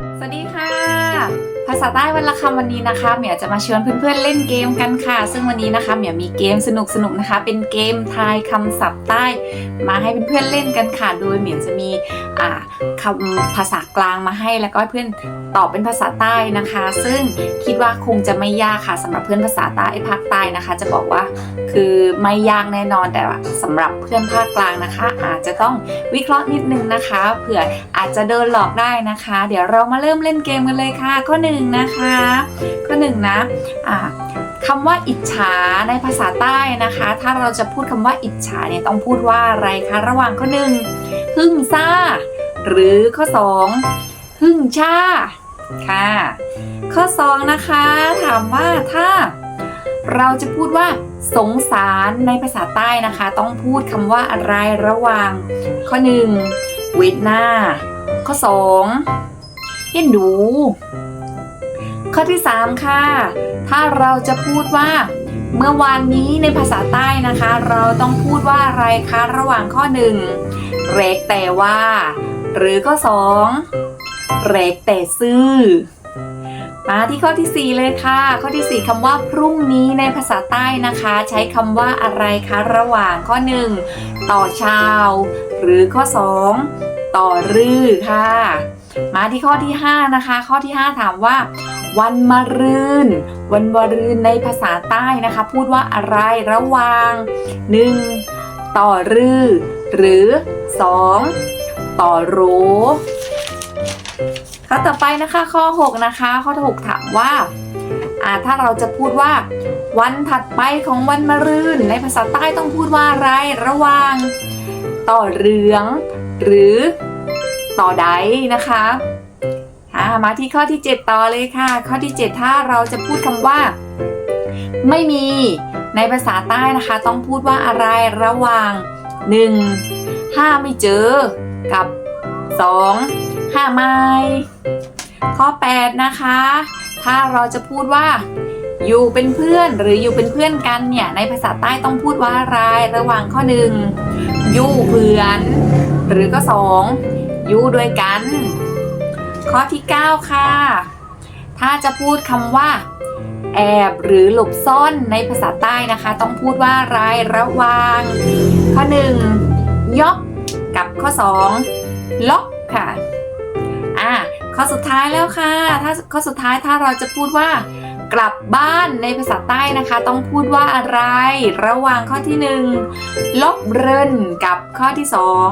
Thank you. สวัสดีค่ะ ภาษาใต้วันละคำวันนี้นะคะเหมียจะมาชวนเพื่อนๆเล่นเกมกันค่ะ ซึ่งวันนี้นะคะเหมียมีเกมสนุกๆนะคะ เป็นเกมทายคำศัพท์ใต้ มาให้เพื่อนๆเล่นกันค่ะ โดยเหมียจะมีคำภาษากลางมาให้แล้วก็ให้เพื่อนตอบเป็นภาษาใต้นะคะ ซึ่งคิดว่าคงจะไม่ยากค่ะสำหรับเพื่อนภาษาใต้ภาคใต้นะคะ จะบอกว่าคือไม่ยากแน่นอนแต่ว่าสำหรับเพื่อนภาคกลางนะคะ อาจจะต้องวิเคราะห์นิดนึงนะคะเผื่ออาจจะเดินหลอกได้นะคะ เดี๋ยวเรามาเริ่มเล่นเกมกันเลยค่ะ ข้อหนึ่งนะคะ ข้อหนึ่งนะคำว่าอิจฉาในภาษาใต้นะคะ ถ้าเราจะพูดคำว่าอิจฉาเนี่ยต้องพูดว่าอะไรคะระหว่างข้อหนึ่งหึ่งซ่า หรือข้อสองหึ่งช่าค่ะ ข้อสองนะคะถามว่าถ้าเราจะพูดว่าสงสารในภาษาใต้นะคะ ต้องพูดคำว่าอะไรระหว่าง ข้อหนึ่งเวทหน้าข้อสอง เห็นดู ข้อที่ 3 ค่ะ ถ้าเราจะพูดว่า เมื่อวานนี้ในภาษาใต้นะคะ เราต้องพูดว่าอะไรคะระหว่างข้อ 1 เรกแต่ว่า หรือข้อ2เรกแต่ซื่อมาที่ข้อที่ 4 เลยค่ะ ข้อที่ 4คำว่าพรุ่งนี้ในภาษาใต้นะคะ ใช้คำว่าอะไรคะระหว่างข้อ 1 ต่อเช้าหรือข้อ 2 ต่อรือค่ะ มาที่ข้อที่ 5 นะคะ ข้อที่ 5 ถามว่า วันมะรืน วันวรืนในภาษาใต้นะคะ พูดว่าอะไรระหว่าง 1. ต่อรือ หรือ 2. ต่อโรข้อต่อไปนะคะข้อ 6 นะคะ ข้อที่6ถามว่าอ่า ถ้าเราจะพูดว่า วันถัดไปของวันมะรืน ในภาษาใต้ต้องพูดว่าอะไรระหว่าง ต่อเหลือง หรือ ต่อใดนะคะอ่ามาที่ข้อที่ 7 ต่อเลยค่ะ ข้อที่ 7 ถ้าเราจะพูดคำว่า ไม่มีในภาษาใต้นะคะ ต้องพูดว่าอะไรระหว่าง 1. ห้าไม่เจอ กับ 2. ห้าไม่ข้อ 8 นะคะ ถ้าเราจะพูดว่า อยู่เป็นเพื่อนหรืออยู่เป็นเพื่อนกันเนี่ย ในภาษาใต้ต้องพูดว่าอะไรระหว่างข้อ 1. อยู่เพื่อน หรือก็ 2. อยู่ด้วยกัน ข้อที่ 9 ค่ะ ถ้าจะพูดคำว่า แอบหรือหลบซ่อนในภาษาใต้นะคะ ต้องพูดว่าไรระว่างข้อ 1ยกกับข้อ 2 ล็อกค่ะ อะข้อสุดท้ายแล้วค่ะ ถ้าข้อสุดท้ายถ้าเราจะพูดว่า กลับบ้านในภาษาใต้นะคะ ต้องพูดว่าอะไร ระหว่างข้อที่หนึ่งลบเรินกับข้อที่สอง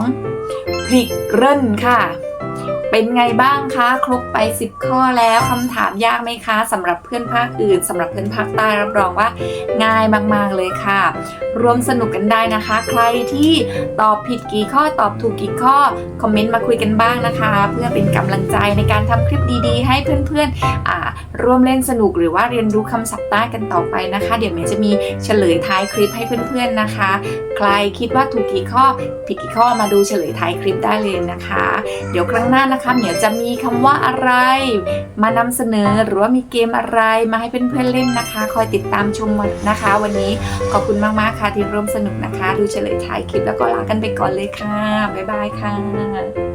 พลิกเรินค่ะ เป็นไงบ้างคะ ครบไป 10 ข้อแล้วคำถามยากไหมคะสำหรับเพื่อนภาคอื่นสำหรับเพื่อนภาคใต้รับรองว่าง่ายมาก ๆ เลยค่ะ รวมสนุกกันได้นะคะ ใครที่ตอบผิดกี่ข้อตอบถูกกี่ข้อ คอมเมนต์มาคุยกันบ้างนะคะ เพื่อเป็นกำลังใจในการทำคลิปดี ๆ ให้เพื่อนๆอ่า ร่วมเล่นสนุกหรือว่าเรียนรู้คำศัพท์ใต้กันต่อไปนะคะ เดี๋ยวเมย์จะมีเฉลยท้ายคลิปให้เพื่อนๆนะคะ ใครคิดว่าถูกกี่ข้อผิดกี่ข้อมาดูเฉลยท้ายคลิปได้เลยนะคะ เดี๋ยวครั้งหน้านะคะเหมียวจะมีคำว่าอะไร มานำเสนอหรือว่ามีเกมอะไรมาให้เพื่อนๆเล่นนะคะ คอยติดตามชมนะคะ วันนี้ขอบคุณมากๆค่ะที่ร่วมสนุกนะคะ ดูเฉลยท้ายคลิปแล้วก็ลากันไปก่อนเลยค่ะบ๊ายบายค่ะ